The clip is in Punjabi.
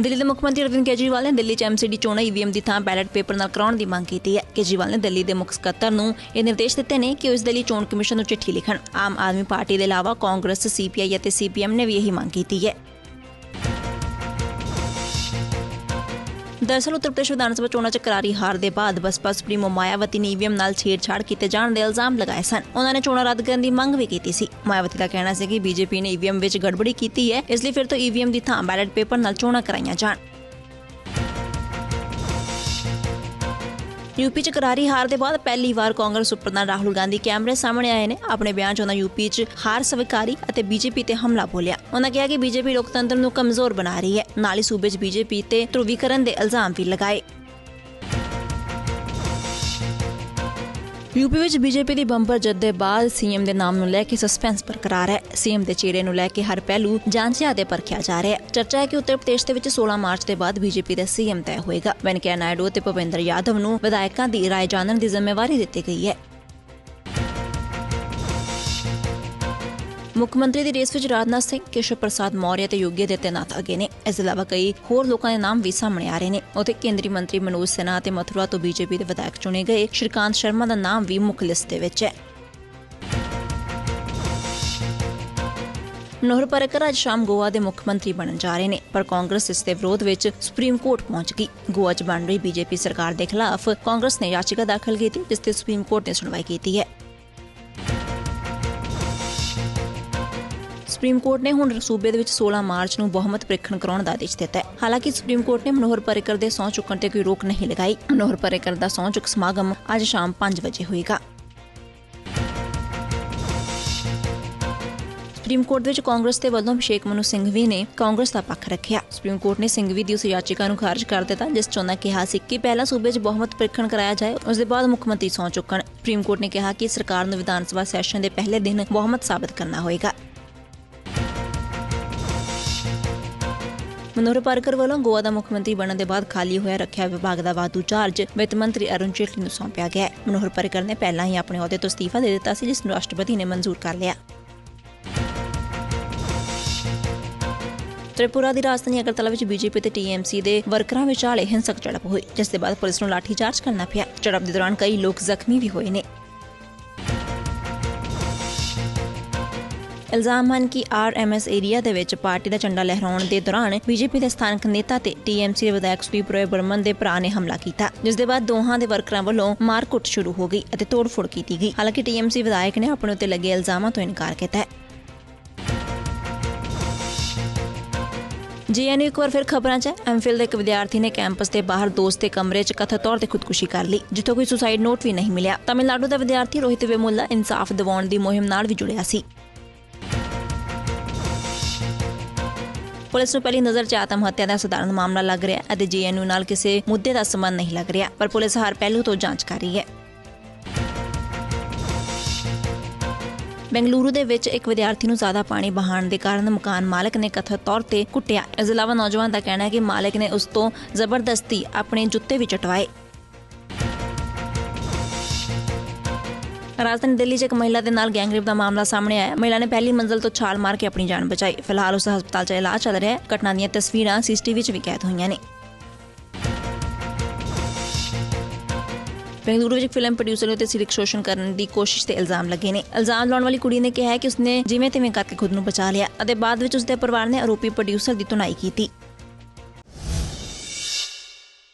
ਦਿੱਲੀ ਦੇ ਮੁੱਖ ਮੰਤਰੀ ਅਰਵਿੰਦ ਕੇਜਰੀਵਾਲ ਨੇ ਦਿੱਲੀ ਚ ਐਮਸੀਡੀ ਚੋਣਾਂ ਈਵੀਐਮ ਦੀ ਥਾਂ ਬੈਲਟ ਪੇਪਰ ਨਾਲ ਕਰਾਉਣ ਦੀ ਮੰਗ ਕੀਤੀ ਹੈ। ਕੇਜਰੀਵਾਲ ਨੇ ਦਿੱਲੀ ਦੇ ਮੁੱਖ ਸਕੱਤਰ ਨੂੰ ਇਹ ਨਿਰਦੇਸ਼ ਦਿੱਤੇ ਨੇ ਕਿ ਉਹ ਇਸ ਦੇ ਲਈ ਚੋਣ ਕਮਿਸ਼ਨ ਨੂੰ ਚਿੱਠੀ ਲਿਖਣ। ਆਮ ਆਦਮੀ ਪਾਰਟੀ ਦੇ ਇਲਾਵਾ ਕਾਂਗਰਸ ਸੀਪੀਆਈ ਅਤੇ ਸੀਪੀਐਮ ਨੇ ਵੀ ਇਹੀ ਮੰਗ ਕੀਤੀ ਹੈ। ਦਰਅਸਲ ਉੱਤਰ ਪ੍ਰਦੇਸ਼ ਵਿਧਾਨ ਸਭਾ ਚੋਣਾਂ 'ਚ ਕਰਾਰੀ ਹਾਰ ਦੇ ਬਾਅਦ ਬਸਪਾ ਸੁਪਰੀਮੋ ਮਾਇਆਵਤੀ ਨੇ ਈਵੀਐਮ ਨਾਲ ਛੇੜਛਾੜ ਕੀਤੇ ਜਾਣ ਦੇ ਇਲਜ਼ਾਮ ਲਗਾਏ ਸਨ। ਉਹਨਾਂ ਨੇ ਚੋਣਾਂ ਰੱਦ ਕਰਨ ਦੀ ਮੰਗ ਵੀ ਕੀਤੀ ਸੀ। ਮਾਇਆਵਤੀ ਦਾ ਕਹਿਣਾ ਸੀ ਕਿ ਬੀਜੇਪੀ ਨੇ ਈਵੀਐਮ ਵਿੱਚ ਗੜਬੜੀ ਕੀਤੀ ਹੈ, ਇਸ ਲਈ ਫਿਰ ਤੋਂ ਈਵੀਐਮ ਦੀ ਥਾਂ ਬੈਲਟ ਪੇਪਰ ਨਾਲ ਚੋਣਾਂ ਕਰਾਈਆਂ ਜਾਣ। ਯੂਪੀ ਚ ਕਰਾਰੀ ਹਾਰ ਦੇ ਬਾਅਦ ਪਹਿਲੀ ਵਾਰ ਕਾਂਗਰਸ ਪ੍ਰਧਾਨ ਰਾਹੁਲ ਗਾਂਧੀ ਕੈਮਰੇ ਸਾਹਮਣੇ ਆਏ ਨੇ। ਆਪਣੇ ਬਿਆਨ 'ਚ ਉਹਨਾਂ ਯੂਪੀ ਚ ਹਾਰ ਸਵੀਕਾਰੀ ਅਤੇ ਬੀਜੇਪੀ ਤੇ ਹਮਲਾ ਬੋਲਿਆ। ਉਹਨਾਂ ਕਿਹਾ ਕਿ ਬੀਜੇਪੀ ਲੋਕਤੰਤਰ ਨੂੰ ਕਮਜ਼ੋਰ ਬਣਾ ਰਹੀ ਹੈ। ਨਾਲ ਹੀ ਸੂਬੇ 'ਚ ਬੀਜੇਪੀ ਤੇ ਧਰੁਵੀਕਰਨ ਦੇ ਇਲਜ਼ਾਮ ਵੀ ਲਗਾਏ। ਯੂਪੀ ਵਿੱਚ ਬੀਜੇਪੀ ਦੀ ਬੰਪਰ ਜੱਦ ਦੇ ਬਾਅਦ ਸੀਐਮ ਦੇ ਨਾਮ ਨੂੰ ਲੈ ਕੇ ਸਸਪੈਂਸ ਬਰਕਰਾਰ ਹੈ। ਸੀਐਮ ਦੇ ਚਿਹਰੇ ਨੂੰ ਲੈ ਕੇ ਹਰ ਪਹਿਲੂ ਜਾਂਚਿਆ ਤੇ ਪਰਖਿਆ ਜਾ ਰਿਹਾ ਹੈ। ਚਰਚਾ ਹੈ ਕਿ ਉੱਤਰ ਪ੍ਰਦੇਸ਼ ਦੇ ਵਿੱਚ 16 ਮਾਰਚ ਦੇ ਬਾਅਦ ਬੀਜੇਪੀ ਦਾ ਸੀਐਮ ਤੈਅ ਹੋਏਗਾ। ਵੈਂਕਈਆ ਨਾਇਡੂ ਤੇ ਭੁਪਿੰਦਰ ਯਾਦਵ ਨੂੰ ਵਿਧਾਇਕਾਂ ਦੀ ਰਾਏ ਜਾਣਨ ਦੀ ਜ਼ਿੰਮੇਵਾਰੀ ਦਿੱਤੀ ਗਈ ਹੈ। ਮੁੱਖ ਮੰਤਰੀ ਦੀ ਰੇਸ ਵਿੱਚ ਰਾਜਨਾਥ ਸਿੰਘ, ਕੇਸ਼ਵ ਪ੍ਰਸਾਦ ਮੌਰਿਆ ਤੇ ਯੋਗੀ ਆਦਿੱਤਿਆਨਾਥ ਅੱਗੇ ਨੇ। ਇਸ ਤੋਂ ਇਲਾਵਾ ਕਈ ਹੋਰ ਲੋਕਾਂ ਦੇ ਨਾਮ ਵੀ ਸਾਹਮਣੇ ਆ ਰਹੇ ਨੇ। ਉਥੇ ਕੇਂਦਰੀ ਮੰਤਰੀ ਮਨੋਜ ਸਿਨਹਾ ਤੇ ਮਥੁਰਾ ਤੋਂ ਬੀਜੇਪੀ ਦੇ ਵਿਧਾਇਕ ਚੁਣੇ ਗਏ। ਸ਼੍ਰੀਕਾਂਤ ਸ਼ਰਮਾ ਦਾ ਨਾਮ ਵੀ ਮੁੱਖ ਲਿਸਟ ਦੇ ਵਿੱਚ ਹੈ। ਮਨੋਹਰ ਪਰਕਰ ਅੱਜ ਸ਼ਾਮ ਗੋਆ ਦੇ ਮੁੱਖ ਮੰਤਰੀ ਬਣਨ ਜਾ ਰਹੇ ਨੇ, ਪਰ ਕਾਂਗਰਸ ਇਸ ਦੇ ਵਿਰੋਧ ਵਿੱਚ ਸੁਪਰੀਮ ਕੋਰਟ ਪਹੁੰਚ ਗਈ। ਗੋਆ 'ਚ ਬਣ ਰਹੀ ਬੀਜੇਪੀ ਸਰਕਾਰ ਦੇ ਖਿਲਾਫ ਕਾਂਗਰਸ ਨੇ ਯਾਚਿਕਾ ਦਾਖਲ ਕੀਤੀ, ਜਿਸ ਤੇ ਸੁਪਰੀਮ ਕੋਰਟ ਨੇ ਸੁਣਵਾਈ ਕੀਤੀ ਹੈ। ਸੁਪਰੀਮ ਕੋਰਟ ਨੇ ਹੁਣ ਸੂਬੇ ਦੇ ਵਿੱਚ 16 ਮਾਰਚ ਨੂੰ ਬਹੁਮਤ ਪ੍ਰੀਖਣ ਕਰਾਉਣ ਦਾ ਆਦੇਸ਼ ਦਿੱਤਾ ਹੈ। ਹਾਲਾਂਕਿ ਸੁਪਰੀਮ ਕੋਰਟ ਨੇ ਮਨੋਹਰ ਪਰਿਕਰ ਦੇ ਸਹੁੰ ਚੁੱਕਣ ਤੇ ਕੋਈ ਰੋਕ ਨਹੀਂ ਲਗਾਈ। ਮਨੋਹਰ ਪਰਿਕਰ ਦਾ ਸਹੁੰ ਚੁੱਕ ਸਮਾਗਮ ਅੱਜ ਸ਼ਾਮ 5 ਵਜੇ ਹੋਏਗਾ। ਸੁਪਰੀਮ ਕੋਰਟ ਵਿੱਚ ਕਾਂਗਰਸ ਦੇ ਵੱਲੋਂ ਅਭਿਸ਼ੇਕ ਮਨੂ ਸਿੰਘਵੀ ਨੇ ਕਾਂਗਰਸ ਦਾ ਪੱਖ ਰੱਖਿਆ। ਸੁਪਰੀਮ ਕੋਰਟ ਨੇ ਸਿੰਘਵੀ ਦੀ ਉਸ ਯਾਚਿਕਾ ਨੂੰ ਖਾਰਜ ਕਰ ਦਿੱਤਾ, ਜਿਸ 'ਚ ਉਹਨਾਂ ਕਿਹਾ ਸੀ ਕਿ ਪਹਿਲਾਂ ਸੂਬੇ 'ਚ ਬਹੁਮਤ ਪ੍ਰੀਖਣ ਕਰਾਇਆ ਜਾਏ, ਉਸ ਦੇ ਬਾਅਦ ਮੁੱਖ ਮੰਤਰੀ ਸਹੁੰ ਚੁੱਕਣ। ਸੁਪਰੀਮ ਕੋਰਟ ਨੇ ਕਿਹਾ ਕਿ ਸਰਕਾਰ ਨੂੰ ਵਿਧਾਨ ਸਭਾ ਸੈਸ਼ਨ ਦੇ ਪਹਿਲੇ ਦਿਨ ਬਹੁਮਤ ਸਾਬਤ ਕਰਨਾ ਹੋਏਗਾ। ਮਨੋਹਰ ਪਾਰਕਰ ਵੱਲੋਂ ਗੋਆ ਦਾ ਮੁੱਖ ਮੰਤਰੀ ਬਣਨ ਦੇ ਬਾਅਦ ਖਾਲੀ ਹੋਇਆ ਰੱਖਿਆ ਵਿਭਾਗ ਦਾ ਵਾਧੂ ਚਾਰਜ, ਵਿੱਤ ਮੰਤਰੀ ਅਰੁਣ ਜੇਟਲੀ ਨੂੰ ਸੌਂਪਿਆ ਗਿਆ ਹੈ। ਮਨੋਹਰ ਪਾਰਕਰ ਨੇ ਪਹਿਲਾਂ ਹੀ ਆਪਣੇ ਅਹੁਦੇ ਤੋਂ ਅਸਤੀਫਾ ਦੇ ਦਿੱਤਾ ਸੀ, ਜਿਸ ਨੂੰ ਰਾਸ਼ਟਰਪਤੀ ਨੇ ਮਨਜ਼ੂਰ ਕਰ ਲਿਆ। ਤ੍ਰਿਪੁਰਾ ਦੀ ਰਾਜਧਾਨੀ ਅਗਰਤਲਾ ਵਿੱਚ ਬੀਜੇਪੀ ਤੇ ਟੀਐਮਸੀ ਦੇ ਵਰਕਰਾਂ ਵਿਚਾਲੇ ਹਿੰਸਕ ਝੜਪ ਹੋਈ, ਜਿਸ ਦੇ ਬਾਅਦ ਪੁਲਿਸ ਨੂੰ ਲਾਠੀਚਾਰਜ ਕਰਨਾ ਪਿਆ। ਝੜਪ ਦੇ ਦੌਰਾਨ ਕਈ ਲੋਕ ਜ਼ਖਮੀ ਵੀ ਹੋਏ ਨੇ। ਇਲਜ਼ਾਮ ਹਨ ਕਿ ਆਰਐਮਐਸ ਏਰੀਆ ਦੇ ਵਿੱਚ ਪਾਰਟੀ ਦਾ ਝੰਡਾ ਲਹਿਰਾਉਣ ਦੇ ਦੌਰਾਨ ਬੀਜੇਪੀ ਦੇ ਸਥਾਨਕ ਨੇਤਾ ਤੇ ਟੀਐਮਸੀ ਦੇ ਵਿਧਾਇਕ ਸੁਦੀਪ ਰੋਏ ਬਰਮਨ ਦੇ ਭਰਾ ਨੇ ਹਮਲਾ ਕੀਤਾ, ਜਿਸ ਦੇ ਬਾਅਦ ਦੋਹਾਂ ਦੇ ਵਰਕਰਾਂ ਵੱਲੋਂ ਮਾਰਕੁੱਟ ਸ਼ੁਰੂ ਹੋ ਗਈ ਅਤੇ ਤੋੜਫੋੜ ਕੀਤੀ ਗਈ। ਹਾਲਾਂਕਿ ਟੀਐਮਸੀ ਵਿਧਾਇਕ ਨੇ ਆਪਣੇ ਉੱਤੇ ਲੱਗੇ ਇਲਜ਼ਾਮਾਂ ਤੋਂ ਇਨਕਾਰ ਕੀਤਾ ਹੈ। ਜੀਐਨਯੂ ਇੱਕ ਵਾਰ ਫਿਰ ਖਬਰਾਂ 'ਚ ਹੈ ਐਮਫਿਲ ਦੇ ਇੱਕ ਵਿਦਿਆਰਥੀ ਨੇ ਕੈਂਪਸ ਦੇ ਬਾਹਰ ਦੋਸਤ ਦੇ ਕਮਰੇ 'ਚ ਕਥਿਤ ਤੌਰ ਤੇ ਖੁਦਕੁਸ਼ੀ ਕਰ ਲਈ, ਜਿੱਥੋਂ ਕੋਈ ਸੁਸਾਈਡ ਨੋਟ ਵੀ ਨਹੀਂ ਮਿਲਿਆ। ਤਾਮਿਲਨਾਡੂ ਦਾ ਵਿਦਿਆਰਥੀ ਰੋਹਿਤ ਵੇਮੁੱਲਾ ਇਨਸਾਫ ਦਿਵਾਉਣ ਦੀ ਮੁਹਿੰਮ ਨਾਲ ਵੀ ਜੁੜਿਆ ਸੀ। ਪੁਲਿਸ ਨੂੰ ਪਹਿਲੀ ਨਜ਼ਰ 'ਚ ਆਤਮ ਹੱਤਿਆ ਦਾ ਸਧਾਰਨ ਮਾਮਲਾ ਲੱਗ ਰਿਹਾ ਅਤੇ ਜੀਐਨਯੂ ਨਾਲ ਕਿਸੇ ਮੁੱਦੇ ਦਾ ਸੰਬੰਧ ਨਹੀਂ ਲੱਗ ਰਿਹਾ, ਪਰ ਪੁਲਿਸ ਹਰ ਪਹਿਲੂ ਤੋਂ ਜਾਂਚ ਕਰ ਰਹੀ ਹੈ। ਬੈਂਗਲੁਰੂ ਦੇ ਵਿੱਚ ਇੱਕ ਵਿਦਿਆਰਥੀ ਨੂੰ ਜ਼ਿਆਦਾ ਪਾਣੀ ਬਹਾਣ ਦੇ ਕਾਰਨ ਮਕਾਨ ਮਾਲਕ ਨੇ ਕਥਿਤ ਤੌਰ ਤੇ ਕੁੱਟਿਆ। ਇਸ ਇਲਾਵਾ ਨੌਜਵਾਨ ਦਾ ਕਹਿਣਾ ਹੈ ਕਿ ਮਾਲਕ ਨੇ ਉਸ ਤੋਂ ਜ਼ਬਰਦਸਤੀ ਆਪਣੇ ਜੁੱਤੇ ਵੀ ਚਟਵਾਏ। ਰਾਜਧਾਨੀ ਦਿੱਲੀ 'ਚ ਇੱਕ ਮਹਿਲਾ ਦੇ ਨਾਲ ਗੈਂਗਰੇਪ ਦਾ ਮਾਮਲਾ ਸਾਹਮਣੇ ਆਇਆ। ਮਹਿਲਾ ਨੇ ਪਹਿਲੀ ਮੰਜ਼ਲ ਤੋਂ ਛਾਲ ਮਾਰ ਕੇ ਆਪਣੀ ਜਾਨ ਬਚਾਈ। ਫਿਲਹਾਲ ਉਸ ਹਸਪਤਾਲ 'ਚ ਇਲਾਜ ਚੱਲ ਰਿਹਾ ਹੈ। ਘਟਨਾ ਦੀਆਂ ਤਸਵੀਰਾਂ ਸੀਸੀਟੀਵੀ 'ਚ ਵੀ ਕੈਦ ਹੋਈਆਂ ਨੇ। ਬੈਂਗਲੁਰੂ ਵਿੱਚ ਫਿਲਮ ਪ੍ਰੋਡਿਊਸਰ ਉਤੇ ਸਿਰਕ ਸ਼ੋਸ਼ਣ ਕਰਨ ਦੀ ਕੋਸ਼ਿਸ਼ ਤੇ ਇਲਜ਼ਾਮ ਲੱਗੇ ਨੇ। ਇਲਜ਼ਾਮ ਲਾਉਣ ਵਾਲੀ ਕੁੜੀ ਨੇ ਕਿਹਾ ਕਿ ਉਸਨੇ ਜਿਵੇਂ ਤਿਵੇਂ ਕਰਕੇ ਖੁਦ ਨੂੰ ਬਚਾ ਲਿਆ ਅਤੇ ਬਾਅਦ ਵਿੱਚ ਉਸਦੇ ਪਰਿਵਾਰ ਨੇ ਆਰੋਪੀ ਪ੍ਰੋਡਿਊਸਰ ਦੀ ਤੁਨਾਈ ਕੀਤੀ।